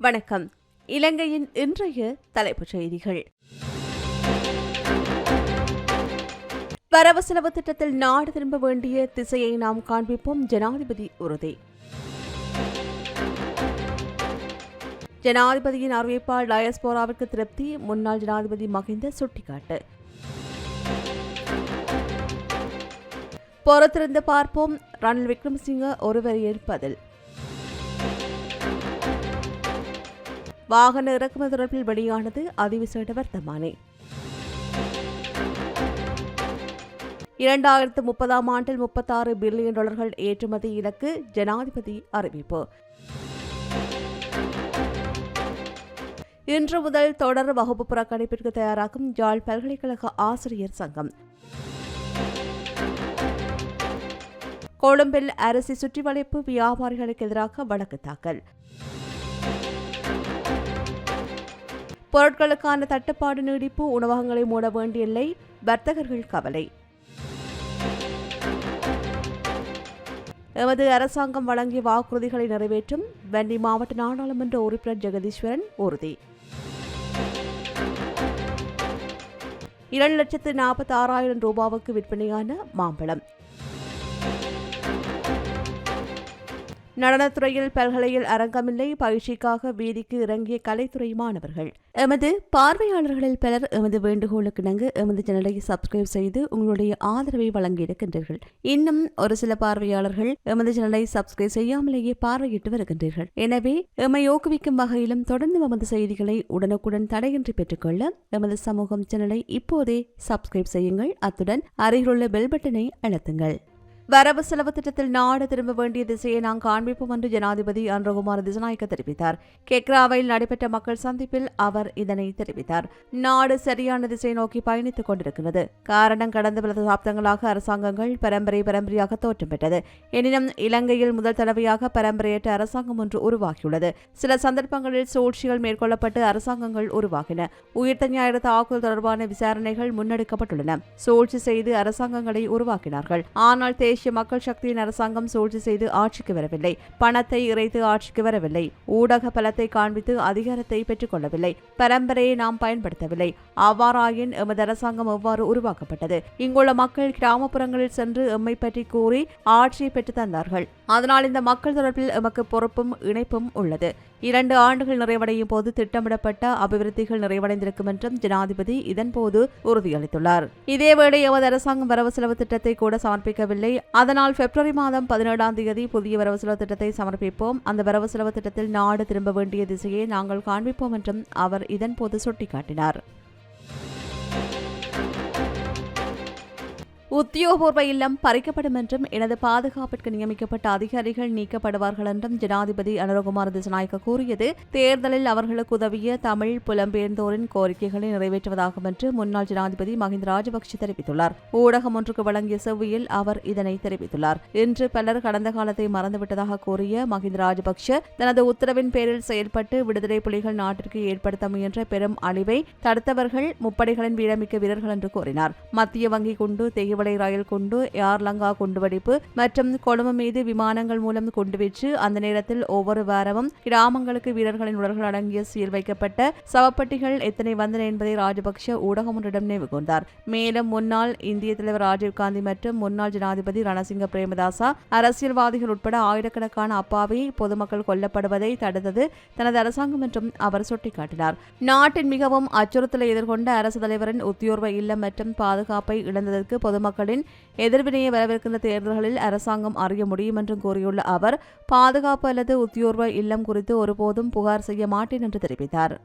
வணக்கம். இலங்கையின் இன்றைய தலைப்புச் செய்திகள். வரவு செலவு திட்டத்தில் நாடு திரும்ப வேண்டிய திசையை நாம் காண்பிப்போம். ஜனாதிபதி உறுதி. ஜனாதிபதியின் அறிவிப்பால் டயஸ்போராவிற்கு திருப்தி. முன்னாள் ஜனாதிபதி மகிந்த சுட்டிக்காட்டு. பொறுத்திருந்து பார்ப்போம். ரணில் விக்ரமசிங்க ஒருவரையில் பதில் வாகன இறக்குமதி தொடர்பில் வெளியானது அதிவிசேட வர்த்தமானி இரண்டாயிரத்து முப்பதாம் ஆண்டில் முப்பத்தாறு பில்லியன் டாலர்கள் ஏற்றுமதி இலக்கு ஜனாதிபதி அறிவிப்பு. இன்று முதல் தொடர் வகுப்பு புறக்கணிப்பிற்கு தயாராகும் யாழ் பல்கலைக்கழக ஆசிரியர் சங்கம். கொழும்பில் அரிசி சுற்றிவளைப்பு வியாபாரிகளுக்கு எதிராக வழக்கு தாக்கல். பொருட்களுக்கான தட்டுப்பாடு நீடிப்பு உணவகங்களை மூட வேண்டியில்லை வர்த்தகர்கள் கவலை. எமது அரசாங்கம் வழங்கிய வாக்குறுதிகளை நிறைவேற்றும் வன்னி மாவட்ட நாடாளுமன்ற உறுப்பினர் ஜெகதீஸ்வரன் உறுதி. இரண்டு லட்சத்து நாற்பத்தி ஆறாயிரம் ரூபாவுக்கு விற்பனையான மாம்பழம். நடனத்துறையில் பல்கலையில் அரங்கமில்லை பயிற்சிக்காக வீதிக்கு இறங்கிய கலைத்துறை மாணவர்கள். எமது பார்வையாளர்களில் பலர் எமது வேண்டுகோளுக்கு இணங்க எமது சேனலை சப்ஸ்கிரைப் செய்து உங்களுடைய ஆதரவை வழங்கியிருக்கின்றீர்கள் இன்னும் ஒரு சில பார்வையாளர்கள் எமது சேனலை சப்ஸ்கிரைப் செய்யாமலேயே பார்வையிட்டு வருகின்றீர்கள். எனவே எம்மை ஊக்குவிக்கும் வகையிலும் தொடர்ந்து எமது செய்திகளை உடனுக்குடன் தடையின்றி பெற்றுக்கொள்ள எமது சமூகம் சேனலை இப்போதே சப்ஸ்கிரைப் செய்யுங்கள். அத்துடன் அருகிலுள்ள பெல் பட்டனை அழுத்துங்கள். வரவு செலவு திட்டத்தில் நாடு திரும்ப வேண்டிய திசையை நாம் காண்பிப்போம் என்று ஜனாதிபதி அன்றகுமார் திசநாயக்க தெரிவித்தார். கெக்ராவையில் நடைபெற்ற மக்கள் சந்திப்பில் அவர் இதனை தெரிவித்தார். நாடு சரியான திசையை நோக்கி பயணித்துக் கொண்டிருக்கிறது. காரணம் கடந்த பல தசாப்தங்களாக அரசாங்கங்கள் பரம்பரை பரம்பரையாக தோற்றம் பெற்றது. எனினும் இலங்கையில் முதல் தடவையாக பரம்பரையற்ற அரசாங்கம் ஒன்று உருவாகியுள்ளது. சில சந்தர்ப்பங்களில் சூழ்ச்சிகள் மேற்கொள்ளப்பட்டு அரசாங்கங்கள் உருவாகின. உயிர்த்த ஞாயிறு தாக்குதல் தொடர்பான விசாரணைகள் முன்னெடுக்கப்பட்டுள்ளன. சூழ்ச்சி செய்து அரசாங்கங்களை உருவாக்கினார்கள். ஆனால் தேசிய மக்கள் சக்தியின் அரசாங்கம் சூழ்ச்சி செய்து ஆட்சிக்கு வரவில்லை. பணத்தை இறைத்து ஆட்சிக்கு வரவில்லை. ஊடக பலத்தை காண்பித்து அதிகாரத்தை பெற்றுக் கொள்ளவில்லை. பரம்பரையை நாம் பயன்படுத்தவில்லை. அவ்வாறாயின் எமது அரசாங்கம் எவ்வாறு உருவாக்கப்பட்டது? இங்குள்ள மக்கள் கிராமப்புறங்களில் சென்று எம்மை பற்றி கூறி ஆட்சியை பெற்று தந்தார்கள். அதனால் இந்த மக்கள் தொடர்பில் எமக்கு பொறுப்பும் இணைப்பும் உள்ளது. இரண்டு ஆண்டுகள் நிறைவடையும் போது திட்டமிடப்பட்ட அபிவிருத்திகள் நிறைவடைந்திருக்கும் என்றும் ஜனாதிபதி இதன்போது உறுதியளித்துள்ளார். இதேவேளை எமது அரசாங்கம் வரவு செலவு திட்டத்தை கூட சமர்ப்பிக்கவில்லை. அதனால் பிப்ரவரி மாதம் பதினேழாம் தேதி புதிய வரவு செலவு திட்டத்தை சமர்ப்பிப்போம். அந்த வரவு செலவு திட்டத்தில் நாடு திரும்ப வேண்டிய திசையை நாங்கள் காண்பிப்போம் என்றும் அவர் இதன்போது சுட்டிக்காட்டினார். உத்தியோகபூர்வ இல்லம் பறிக்கப்படும் என்றும் எனது பாதுகாப்பிற்கு நியமிக்கப்பட்ட அதிகாரிகள் நீக்கப்படுவார்கள் என்றும் ஜனாதிபதி அனுரகுமார் திசநாயக்க கூறியது. தேர்தலில் அவர்களுக்கு உதவிய தமிழ் புலம்பெயர்ந்தோரின் கோரிக்கைகளை நிறைவேற்றுவதாகும் என்று முன்னாள் ஜனாதிபதி மஹிந்த ராஜபக்ஷ தெரிவித்துள்ளார். ஊடகம் ஒன்றுக்கு வழங்கிய செவ்வியில் அவர் இதனை தெரிவித்துள்ளார். இன்று பலர் கடந்த காலத்தை மறந்துவிட்டதாக கூறிய மஹிந்த ராஜபக்ஷ தனது உத்தரவின் பேரில் செயல்பட்டு விடுதலை புலிகள் நாட்டிற்கு ஏற்படுத்த முயன்ற பெரும் அழிவை தடுத்தவர்கள் முப்படைகளின் வீரமிக்க வீரர்கள் என்று கூறினார். மத்திய வங்கி குண்டு தெய்வ விலை ரயில் கொண்டு ஏர்லங்கா குண்டுவெடிப்பு மற்றும் கொழும்பு மீது விமானங்கள் மூலம் குண்டுவீச்சு. அந்த நேரத்தில் ஒவ்வொரு வாரமும் கிராமங்களுக்கு வீரர்களின் உடல்கள் அடங்கிய சீல் வைக்கப்பட்ட சவப்பட்டிகள் எத்தனை வந்தன என்பதை ராஜபக்ஷ ஊடகம் ஒன்றிடம் நினைவு கூர்ந்தார். மேலும் முன்னாள் இந்திய தலைவர் ராஜீவ்காந்தி மற்றும் முன்னாள் ஜனாதிபதி ரணசிங்க பிரேமதாசா அரசியல்வாதிகள் உட்பட ஆயிரக்கணக்கான அப்பாவி பொதுமக்கள் கொல்லப்படுவதை தடுத்தது தனது அரசாங்கம் என்றும் அவர் சுட்டிக்காட்டினார். நாட்டின் மிகவும் அச்சுறுத்தலை எதிர்கொண்ட அரசு தலைவரின் உத்தியோர்வ இல்லம் மற்றும் பாதுகாப்பை இழந்ததற்கு பொதுமக்கள் மக்களின் எதிர்வினையை வரவிருக்கின்ற தேர்தல்களில் அரசாங்கம் அறிய முடியும் என்றும் கூறியுள்ள அவர் பாதுகாப்பு அல்லது உத்தியோர்வ இல்லம் குறித்து ஒருபோதும் புகார் செய்ய மாட்டேன் என்று தெரிவித்தார்.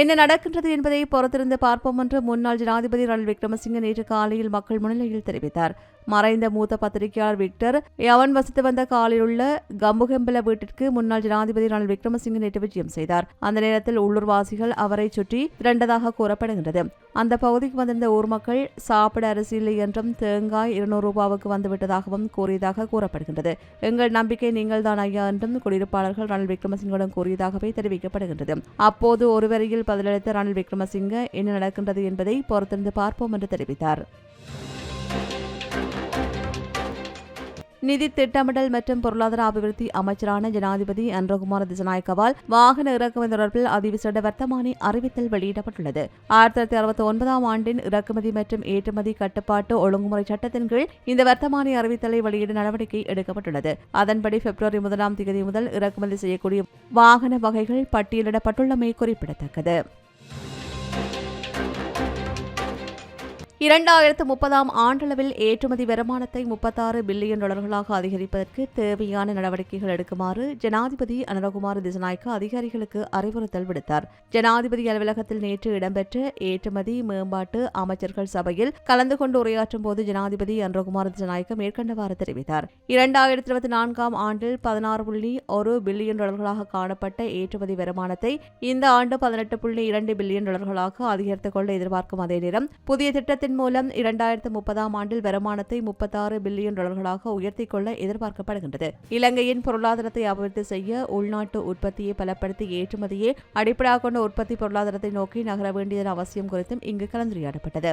என்ன நடக்கின்றது என்பதை பொறுத்திருந்து பார்ப்போம் என்று முன்னாள் ஜனாதிபதி ரணில் விக்ரமசிங்க நேற்று காலையில் மக்கள் முன்னிலையில் தெரிவித்தார். மறைந்த மூத்த பத்திரிகையாளர் விக்டர். யவன் வசித்து வந்த காலில் உள்ள கம்புகெம்பல வீட்டிற்கு முன்னாள் ஜனாதிபதி ரணில் விக்ரமசிங்க நேற்று விஜயம் செய்தார். அந்த நேரத்தில் உள்ளூர்வாசிகள் அவரை சுற்றி திரண்டதாக கூறப்படுகின்றது. அந்த பகுதிக்கு வந்திருந்த ஊர் மக்கள் சாப்பிட அரிசி இல்லை என்றும் தேங்காய் இருநூறு ரூபாவுக்கு வந்துவிட்டதாகவும் கூறியதாக கூறப்படுகின்றது. எங்கள் நம்பிக்கை நீங்கள் தான் ஐயா என்றும் குடியிருப்பாளர்கள் ரணில் விக்ரமசிங்கிடம் கூறியதாகவே தெரிவிக்கப்படுகின்றது. அப்போது ஒருவரையில் பதிலளித்த ரணில் விக்ரமசிங்க என்ன நடக்கின்றது என்பதை பொறுத்திருந்து பார்ப்போம் என்று தெரிவித்தார். நிதி திட்டமிடல் மற்றும் பொருளாதார அபிவிருத்தி அமைச்சரான ஜனாதிபதி அன்றகுமார திசநாயக்கவால் வாகன இறக்குமதி தொடர்பில் அதிவிசேட வர்த்தமானி அறிவித்தல் வெளியிடப்பட்டுள்ளது. ஆயிரத்தி தொள்ளாயிரத்தி அறுபத்தி ஒன்பதாம் ஆண்டின் இறக்குமதி மற்றும் ஏற்றுமதி கட்டுப்பாட்டு ஒழுங்குமுறை சட்டத்தின் கீழ் இந்த வர்த்தமானி அறிவித்தலை வெளியிட நடவடிக்கை எடுக்கப்பட்டுள்ளது. அதன்படி பிப்ரவரி முதலாம் தேதி முதல் இறக்குமதி செய்யக்கூடிய வாகன வகைகள் பட்டியலிடப்பட்டுள்ளமை குறிப்பிடத்தக்கது. இரண்டாயிரத்து முப்பதாம் ஆண்டளவில் ஏற்றுமதி வருமானத்தை முப்பத்தாறு பில்லியன் டாலர்களாக அதிகரிப்பதற்கு தேவையான நடவடிக்கைகள் எடுக்குமாறு ஜனாதிபதி அனுரகுமார் திசநாய்க்கு அதிகாரிகளுக்கு அறிவுறுத்தல் விடுத்தார். ஜனாதிபதி அலுவலகத்தில் நேற்று இடம்பெற்ற ஏற்றுமதி மேம்பாட்டு அமைச்சர்கள் சபையில் கலந்து கொண்டு உரையாற்றும் போது ஜனாதிபதி அனுரகுமார் திசநாய்க்கு மேற்கண்டவாறு தெரிவித்தார். இரண்டாயிரத்தி இருபத்தி நான்காம் ஆண்டில் பதினாறு புள்ளி ஒரு பில்லியன் டாலர்களாக காணப்பட்ட ஏற்றுமதி வருமானத்தை இந்த ஆண்டு பதினெட்டு புள்ளி இரண்டு பில்லியன் டாலர்களாக அதிகரித்துக் கொள்ள எதிர்பார்க்கும் அதே நேரம் புதிய திட்டத்தின் இதன் மூலம் இரண்டாயிரத்து முப்பதாம் ஆண்டில் வருமானத்தை முப்பத்தாறு பில்லியன் டாலர்களாக உயர்த்திக் கொள்ள எதிர்பார்க்கப்படுகின்றது. இலங்கையின் பொருளாதாரத்தை அபிவிருத்தி செய்ய உள்நாட்டு உற்பத்தியை பலப்படுத்தி ஏற்றுமதியை அடிப்படையாக கொண்ட உற்பத்தி பொருளாதாரத்தை நோக்கி நகர வேண்டியதன் அவசியம் குறித்தும் இங்கு கலந்துரையாடப்பட்டது.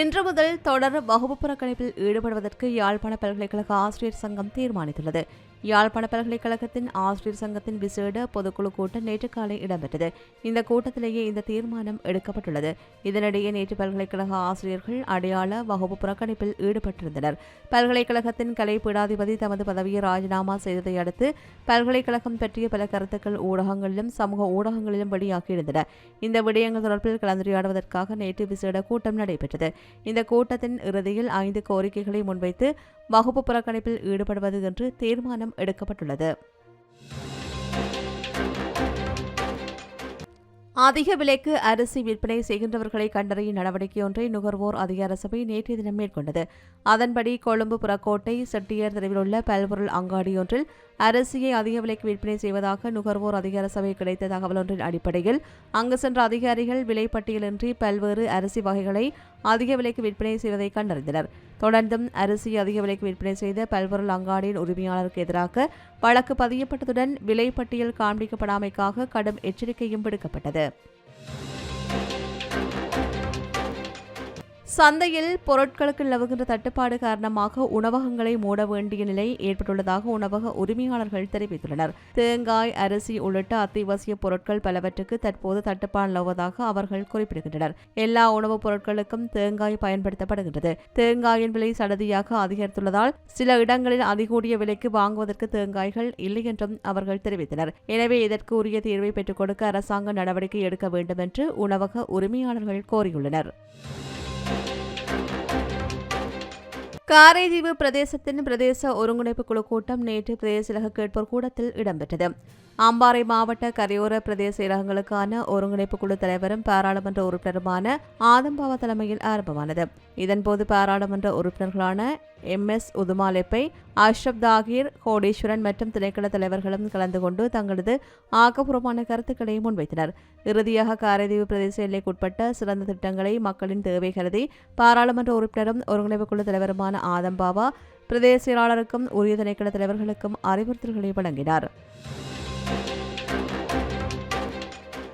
இன்று முதல் தொடர் வகுப்பு புறக்கணிப்பில் ஈடுபடுவதற்கு யாழ்ப்பாண பல்கலைக்கழக ஆசிரியர் சங்கம் தீர்மானித்துள்ளது. யாழ்ப்பாண பல்கலைக்கழகத்தின் ஆசிரியர் சங்கத்தின் விசேட பொதுக்குழு கூட்டம் நேற்று காலை இடம்பெற்றது. இந்த கூட்டத்திலேயே இந்த தீர்மானம் எடுக்கப்பட்டுள்ளது. இதனிடையே நேற்று பல்கலைக்கழக ஆசிரியர்கள் அடையாள வகுப்பு புறக்கணிப்பில் ஈடுபட்டிருந்தனர். பல்கலைக்கழகத்தின் கலை பீடாதிபதி தமது பதவியை ராஜினாமா செய்ததை அடுத்து பல்கலைக்கழகம் பற்றிய பல கருத்துக்கள் ஊடகங்களிலும் சமூக ஊடகங்களிலும் வெளியாகியிருந்தன. இந்த விடயங்கள் தொடர்பில் கலந்துரையாடுவதற்காக நேற்று விசேட கூட்டம் நடைபெற்றது. இந்த கூட்டத்தின் இறுதியில் ஐந்து கோரிக்கைகளை முன்வைத்து வகுப்பு புறக்கணிப்பில் ஈடுபடுவது என்று தீர்மானம் எடுக்கப்பட்டுள்ளது. அதிக விலைக்கு அரிசி விற்பனை செய்கின்றவர்களை கண்டறியும் நடவடிக்கை ஒன்றை நுகர்வோர் அதிகார சபை நேற்றைய தினம் மேற்கொண்டது. அதன்படி கொழும்பு புறக்கோட்டை செட்டியர் தெருவில் உள்ள பல்பொருள் அங்காடியொன்றில் அரிசியை அதிக விலைக்கு விற்பனை செய்வதாக நுகர்வோர் அதிகார சபை கிடைத்த தகவல் ஒன்றின் அடிப்படையில் அங்கு சென்ற அதிகாரிகள் விலைப்பட்டியலின்றி பல்வேறு அரிசி வகைகளை அதிக விலைக்கு விற்பனை செய்வதை கண்டறிந்தனர். தொடர்ந்தும் அரிசி அதிக விலைக்கு விற்பனை செய்த பல்பொருள் அங்காடியின் உரிமையாளருக்கு எதிராக வழக்கு பதியப்பட்டதுடன் விலைப்பட்டியல் காண்பிக்கப்படாமைக்காக கடும் எச்சரிக்கையும் விடுக்கப்பட்டது. சந்தையில் பொருட்களுக்கு நிலவுகின்ற தட்டுப்பாடு காரணமாக உணவகங்களை மூட வேண்டிய நிலை ஏற்பட்டுள்ளதாக உணவக உரிமையாளர்கள் தெரிவித்துள்ளனர். தேங்காய் அரிசி உள்ளிட்ட அத்தியாவசிய பொருட்கள் பலவற்றுக்கு தற்போது தட்டுப்பாடு நிலவுவதாக அவர்கள் குறிப்பிடுகின்றனர். எல்லா உணவுப் பொருட்களுக்கும் தேங்காய் பயன்படுத்தப்படுகின்றது. தேங்காயின் விலை சடதியாக அதிகரித்துள்ளதால் சில இடங்களில் அதிகூடிய விலைக்கு வாங்குவதற்கு தேங்காய்கள் இல்லை என்றும் அவர்கள் தெரிவித்தனர். எனவே இதற்கு உரிய தீர்வை பெற்றுக் கொடுக்க அரசாங்கம் நடவடிக்கை எடுக்க வேண்டும் என்று உணவக உரிமையாளர்கள் கோரியுள்ளனர். காரைதீவு பிரதேசத்தின் பிரதேச ஒருங்கிணைப்பு குழு கூட்டம் நேற்று பிரதேச கேட்போர் கூடத்தில் இடம்பெற்றது. அம்பாறை மாவட்ட கரையோர பிரதேச செயலகங்களுக்கான ஒருங்கிணைப்பு குழு தலைவரும் பாராளுமன்ற உறுப்பினருமான ஆதம்பாவா தலைமையில் ஆரம்பமானது. இதன்போது பாராளுமன்ற உறுப்பினர்களான எம். எஸ். உதுமாலெப்பை அஷ்ரப் தாகிர் கோடீஸ்வரன் மற்றும் திணைக்கள தலைவர்களும் கலந்து கொண்டு தங்களது ஆக்கப்பூர்வமான கருத்துக்களை முன்வைத்தனர். இறுதியாக காரைதீவு பிரதேச எல்லைக்குட்பட்ட சிறந்த திட்டங்களை மக்களின் தேவை கருதி பாராளுமன்ற உறுப்பினரும் ஒருங்கிணைப்பு குழு தலைவருமான ஆதம்பாவா பிரதேச செயலாளருக்கும் உரிய திணைக்கள தலைவர்களுக்கும் அறிவுறுத்தல்களை வழங்கினார்.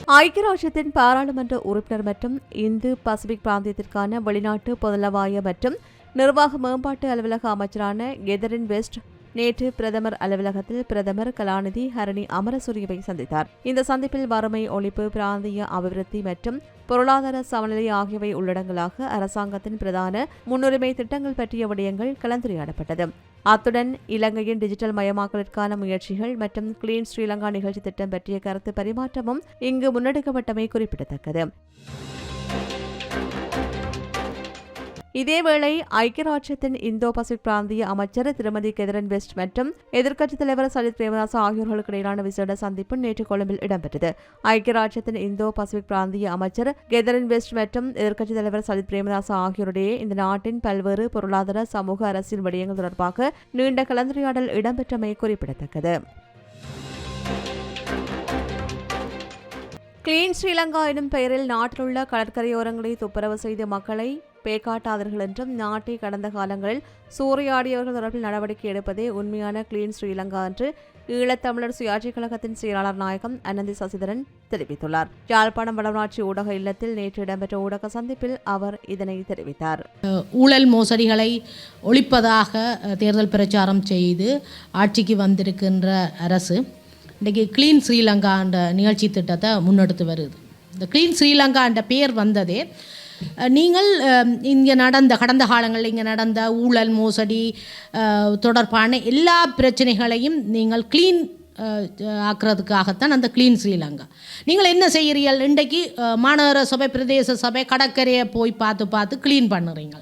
ஐக்கிய ராஜ்யத்தின் பாராளுமன்ற உறுப்பினர் மற்றும் இந்து பசிபிக் பிராந்தியத்திற்கான வெளிநாட்டு பொதுளவாய மற்றும் நிர்வாக மேம்பாட்டு அலுவலக அமைச்சரான கெதரின் வெஸ்ட் நேற்று பிரதமர் அலுவலகத்தில் பிரதமர் கலாநிதி ஹரணி அமரசூரியவை சந்தித்தார். இந்த சந்திப்பில் வறுமை ஒழிப்பு பிராந்திய அபிவிருத்தி மற்றும் பொருளாதார சமநிலை ஆகியவை உள்ளடங்களாக அரசாங்கத்தின் பிரதான முன்னுரிமை திட்டங்கள் பற்றிய விடயங்கள் கலந்துரையாடப்பட்டது. அத்துடன் இலங்கையின் டிஜிட்டல் மயமாக்கலிற்கான முயற்சிகள் மற்றும் கிளீன் ஸ்ரீலங்கா நிகழ்ச்சி திட்டம் பற்றிய கருத்து பரிமாற்றமும் இங்கு முன்னெடுக்கப்பட்டமை குறிப்பிடத்தக்கது. இதேவேளை ஐக்கிய ராஜ்யத்தின் இந்தோ பசிபிக் பிராந்திய அமைச்சர் திருமதி கெதரன் வெஸ்ட் மற்றும் எதிர்க்கட்சித் தலைவர் சஜித் பிரேமதாஸ் ஆகியோர்களுக்கு இடையிலான விசேட சந்திப்பு நேற்று கொழும்பில் இடம்பெற்றது. ஐக்கிய ராஜ்யத்தின் இந்தோ பசிபிக் பிராந்திய அமைச்சர் கெதரன் வெஸ்ட் மற்றும் எதிர்க்கட்சித் தலைவர் சஜித் பிரேமதாஸ் ஆகியோரிடையே இந்த நாட்டின் பல்வேறு பொருளாதார சமூக அரசியல் விடயங்கள் தொடர்பாக நீண்ட கலந்துரையாடல் இடம்பெற்றமை குறிப்பிடத்தக்கது. கிளீன் ஸ்ரீலங்கா எனும் பெயரில் நாட்டிலுள்ள கடற்கரையோரங்களை துப்புரவு செய்து மக்களை பேக்காட்டாதவர்கள் என்றும் நாட்டை கடந்த காலங்களில் சூறையாடியவர்கள் தொடர்பில் நடவடிக்கை எடுப்பதே உண்மையான கிளீன் ஸ்ரீலங்கா என்று ஈழத்தமிழர் சுயாட்சி கழகத்தின் செயலாளர் நாயகம் அனந்தி சசிதரன் தெரிவித்துள்ளார். யாழ்ப்பாணம் வடமாட்சி ஊடக இல்லத்தில் நேற்று இடம்பெற்ற ஊடக சந்திப்பில் அவர் இதனை தெரிவித்தார். ஊழல் மோசடிகளை ஒழிப்பதாக தேர்தல் பிரச்சாரம் செய்து ஆட்சிக்கு வந்திருக்கின்ற அரசு இன்றைக்கி க்ளீன் ஸ்ரீலங்கா என்ற நிகழ்ச்சி திட்டத்தை முன்னெடுத்து வருது. இந்த க்ளீன் ஸ்ரீலங்கா என்ற வந்ததே நீங்கள் இங்கே நடந்த கடந்த காலங்களில் இங்கே நடந்த ஊழல் மோசடி தொடர்பான எல்லா பிரச்சனைகளையும் நீங்கள் க்ளீன் ஆக்குறதுக்காகத்தான் அந்த க்ளீன் ஸ்ரீலங்கா நீங்கள் என்ன செய்கிறீர்கள்? இன்றைக்கு மாநகர சபை பிரதேச சபை கடற்கரையை போய் பார்த்து பார்த்து க்ளீன் பண்ணுறீங்க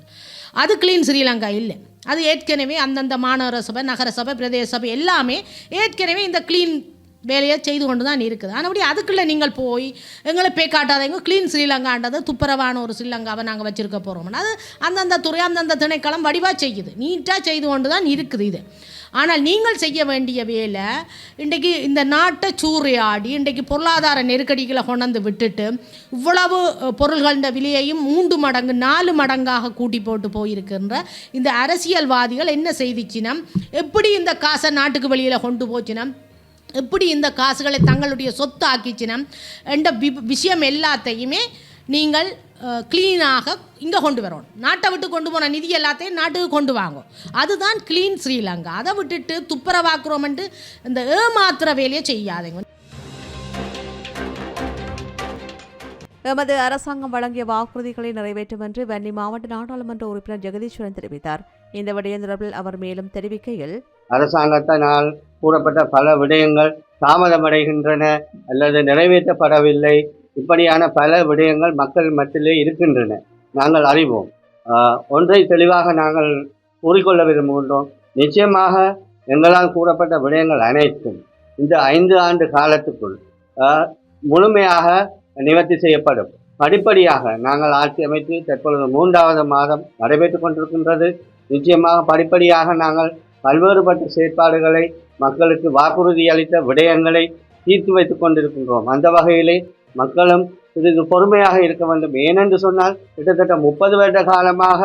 அது க்ளீன் ஸ்ரீலங்கா இல்லை. அது ஏற்கனவே அந்தந்த மாநகர சபை நகர சபை பிரதேச சபை எல்லாமே ஏற்கனவே இந்த க்ளீன் வேலையை செய்து கொண்டு தான் இருக்குது. ஆனபடி அதுக்குள்ளே நீங்கள் போய் எங்களை பே காட்டாதீங்க க்ளீன் ஸ்ரீலங்கான்றது துப்புரவான ஒரு ஸ்ரீலங்காவை நாங்கள் வச்சுருக்க போகிறோம்னா அது அந்தந்த துறை அந்தந்த திணைக்களம் வடிவாக செய்யுது. நீட்டாக செய்து கொண்டு தான் இருக்குது இது. ஆனால் நீங்கள் செய்ய வேண்டிய வேலை இன்றைக்கு இந்த நாட்டை சூறையாடி இன்றைக்கு பொருளாதார நெருக்கடிகளை கொண்டாந்து விட்டுட்டு இவ்வளவு அஹ், பொருள்கள விலையையும் மூன்று மடங்கு நாலு மடங்காக கூட்டி போட்டு போயிருக்கின்ற இந்த அரசியல்வாதிகள் என்ன செய்திச்சினம் எப்படி இந்த காசை நாட்டுக்கு வெளியில் கொண்டு போச்சினம் எப்படி இந்த காசுகளை தங்களுடைய சொத்து ஆக்கிச்சினம் என்ற வி- விஷயம் எல்லாத்தையுமே நீங்கள் க்ளீனாக இங்கே கொண்டு வரணும். நாட்டை விட்டு கொண்டு போன நிதி எல்லாத்தையும் நாட்டுக்கு கொண்டு வாங்கும் அதுதான் க்ளீன் ஸ்ரீலங்கா. அதை விட்டுட்டு துப்புரவாக்குறோம்ட்டு இந்த ஏமாத்துற வேலையை செய்யாதீங்க. எமது அரசாங்கம் வழங்கிய வாக்குறுதிகளை நிறைவேற்றும் என்று வன்னி மாவட்ட நாடாளுமன்ற உறுப்பினர் ஜெகதீஸ்வரன் தெரிவித்தார். இந்த விடயம் அவர் மேலும் தெரிவிக்கையில் அரசாங்கத்தினால் கூறப்பட்ட பல விடயங்கள் தாமதமடைகின்றன அல்லது நிறைவேற்றப்படவில்லை. இப்படியான பல விடயங்கள் மக்கள் மத்தியிலே இருக்கின்றன. நாங்கள் அறிவோம். ஆஹ், ஒன்றை தெளிவாக நாங்கள் கூறிக்கொள்ள விரும்புகின்றோம். நிச்சயமாக எங்களால் கூறப்பட்ட விடயங்கள் அனைத்தும் இந்த ஐந்து ஆண்டு காலத்துக்குள் ஆஹ், முழுமையாக நிவர்த்தி செய்யப்படும். படிப்படியாக நாங்கள் ஆட்சி அமைத்து தற்பொழுது மூன்றாவது மாதம் நடைபெற்றுக் கொண்டிருக்கின்றது. நிச்சயமாக படிப்படியாக நாங்கள் பல்வேறுபட்ட செயற்பாடுகளை மக்களுக்கு வாக்குறுதி அளித்த விடயங்களை தீர்த்து வைத்துக் கொண்டிருக்கின்றோம். அந்த வகையிலே மக்களும் சிறிது பொறுமையாக இருக்க வேண்டும். ஏனென்று சொன்னால் கிட்டத்தட்ட முப்பது வருட காலமாக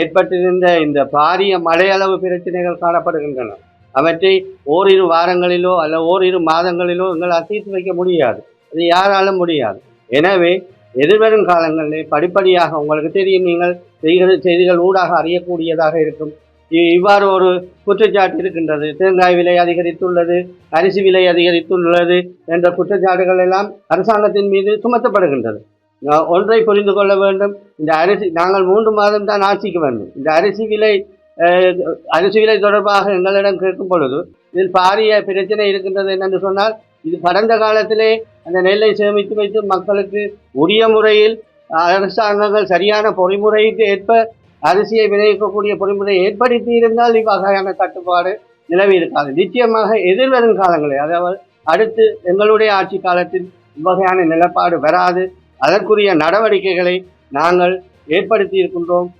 ஏற்பட்டிருந்த இந்த பாரிய மழையளவு பிரச்சனைகள் காணப்படுகின்றன. அவற்றை ஓரிரு வாரங்களிலோ அல்ல ஓரிரு மாதங்களிலோ எங்களால் தீர்த்து வைக்க முடியாது. அது யாராலும் முடியாது. எனவே எதிர்வரும் காலங்களில் படிப்படியாக உங்களுக்கு தெரியும் நீங்கள் செய்கிற செய்திகள் ஊடாக அறியக்கூடியதாக இருக்கும். இவ்வாறு ஒரு குற்றச்சாட்டு இருக்கின்றது. தேங்காய் விலை அதிகரித்துள்ளது அரிசி விலை அதிகரித்துள்ளது என்ற குற்றச்சாட்டுகள் எல்லாம் அரசாங்கத்தின் மீது சுமத்தப்படுகின்றது. ஒன்றை புரிந்து கொள்ள வேண்டும். இந்த அரிசி நாங்கள் மூன்று மாதம் தான் ஆட்சிக்கு வேண்டும் இந்த அரிசி விலை அரிசி விலை தொடர்பாக எங்களிடம் கேட்கும் பொழுது இதில் பாரிய பிரச்சனை இருக்கின்றது என்னென்று சொன்னால் இது கடந்த காலத்திலே அந்த நெல்லை சேமித்து வைத்து மக்களுக்கு உரிய முறையில் அரசாங்கங்கள் சரியான பொறிமுறைக்கு ஏற்ப அரிசியை விளைவிக்கக்கூடிய பொறிமுறையை ஏற்படுத்தி இருந்தால் இவ்வகையான கட்டுப்பாடு நிலவி இருக்காது. நிச்சயமாக எதிர்வரும் காலங்களில் அதாவது அடுத்து எங்களுடைய ஆட்சி காலத்தில் இவ்வகையான நிலப்பாடு வராது. அதற்குரிய நடவடிக்கைகளை நாங்கள் ஏற்படுத்தி இருக்கின்றோம்.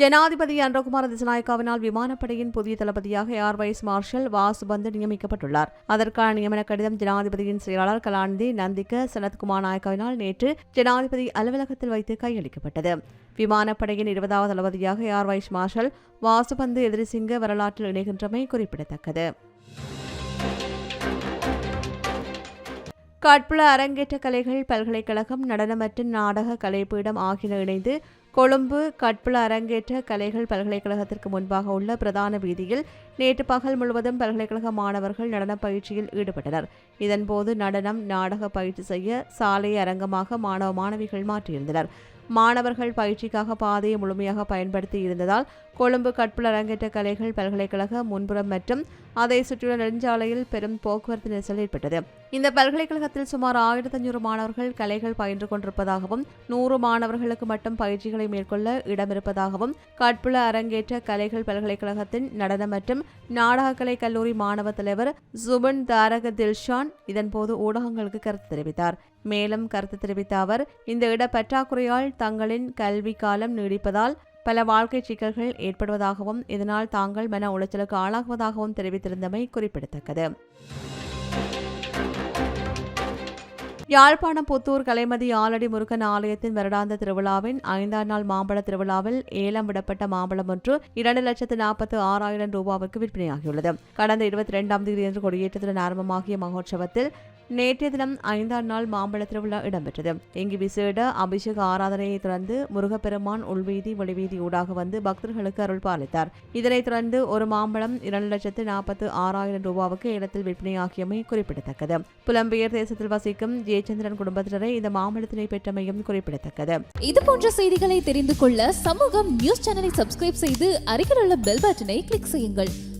ஜனாதிபதி அன்றகுமார திசநாயக்காவினால் விமானப்படையின் புதிய தளபதியாக ஏர் வைஸ் மார்ஷல் வாசுபந்து நியமிக்கப்பட்டுள்ளார். அதற்கான நியமன கடிதம் ஜனாதிபதியின் செயலாளர் கலாநிதி நந்திக்க சனத்குமார் நாயக்காவினால் நேற்று ஜனாதிபதி அலுவலகத்தில் வைத்து கையளிக்கப்பட்டது. விமானப்படையின் இருபதாவது தளபதியாக air vice marshal Vasubandu Edirisinghe வரலாற்றில் இணைகின்றமை குறிப்பிடத்தக்கது. கட்புல அரங்கேற்ற கலைகள் பல்கலைக்கழகம் நடன மற்றும் நாடக கலைப்பீடம் ஆகியன இணைந்து கொழும்பு கட்புல அரங்கேற்ற கலைகள் பல்கலைக்கழகத்திற்கு முன்பாக உள்ள பிரதான வீதியில் நேற்று பகல் முழுவதும் பல்கலைக்கழக மாணவர்கள் நடன பயிற்சியில் ஈடுபட்டனர். இதன்போது நடனம் நாடக பயிற்சி செய்ய சாலையை அரங்கமாக மாணவ மாணவிகள் மாற்றியிருந்தனர். மாணவர்கள் பயிற்சிக்காக பாதையை முழுமையாக பயன்படுத்தி இருந்ததால் கொழும்பு கட்புல் அரங்கேற்ற கலைகள் பல்கலைக்கழக முன்புறம் மற்றும் அதை சுற்றியுள்ள நெடுஞ்சாலையில் பெரும் போக்குவரத்து நெரிசல் ஏற்பட்டது. இந்த பல்கலைக்கழகத்தில் சுமார் ஆயிரத்தி ஐநூறு மாணவர்கள் கலைகள் பயின்று கொண்டிருப்பதாகவும் நூறு மாணவர்களுக்கு மட்டும் பயிற்சிகளை மேற்கொள்ள இடமிருப்பதாகவும் கட்புல அரங்கேற்ற கலைகள் பல்கலைக்கழகத்தின் நடன மற்றும் நாடகக்கலை கல்லூரி மாணவ தலைவர் சுபன் தாரக தில்ஷான் இதன்போது ஊடகங்களுக்கு கருத்து தெரிவித்தார். மேலும் கருத்து தெரிவித்த அவர் இந்த இட பற்றாக்குறையால் தங்களின் கல்வி காலம் நீடிப்பதால் பல வாழ்க்கை சிக்கல்கள் ஏற்படுவதாகவும் இதனால் தாங்கள் மன உளைச்சலுக்கு ஆளாகுவதாகவும் தெரிவித்திருந்தமை குறிப்பிடத்தக்கது. யாழ்ப்பாணம் புத்தூர் கலைமதி ஆலடி முருகன் ஆலயத்தின் வருடாந்த திருவிழாவின் ஐந்தாம் நாள் மாம்பழ திருவிழாவில் ஏலம் விடப்பட்ட மாம்பழம் ஒன்று இரண்டு லட்சத்து நாற்பத்து ஆறாயிரம் ரூபாவுக்கு விற்பனையாகியுள்ளது. கடந்த இருபத்தி இரண்டாம் தேதி என்று கொடியேற்றத்துடன் ஆரம்பமாகிய மகோற்சவத்தில் நேற்றைய தினம் ஐந்தாம் நாள் மாம்பழ திருவிழா இடம்பெற்றது. இங்கு விசேட அபிஷேக ஆராதனையை தொடர்ந்து முருகப்பெருமான் உள்வீதி வெளிவீதி ஊடாக வந்து பக்தர்களுக்கு அருள் பாலித்தார். இதனைத் தொடர்ந்து ஒரு மாம்பழம் இரண்டு லட்சத்து நாற்பத்து ஆறாயிரம் ரூபாவுக்கு ஏலத்தில் விற்பனையாகியமை குறிப்பிடத்தக்கது. புலம்பெயர் தேசத்தில் வசிக்கும் ஜெயச்சந்திரன் குடும்பத்தினரை இந்த மாம்பழத்தினை பெற்றமையும் குறிப்பிடத்தக்கது. இது போன்ற செய்திகளை தெரிந்து கொள்ள சமூகம் நியூஸ் சேனலை சப்ஸ்கிரைப் செய்து அருகில் உள்ள பெல் பட்டனை கிளிக் செய்யுங்கள்.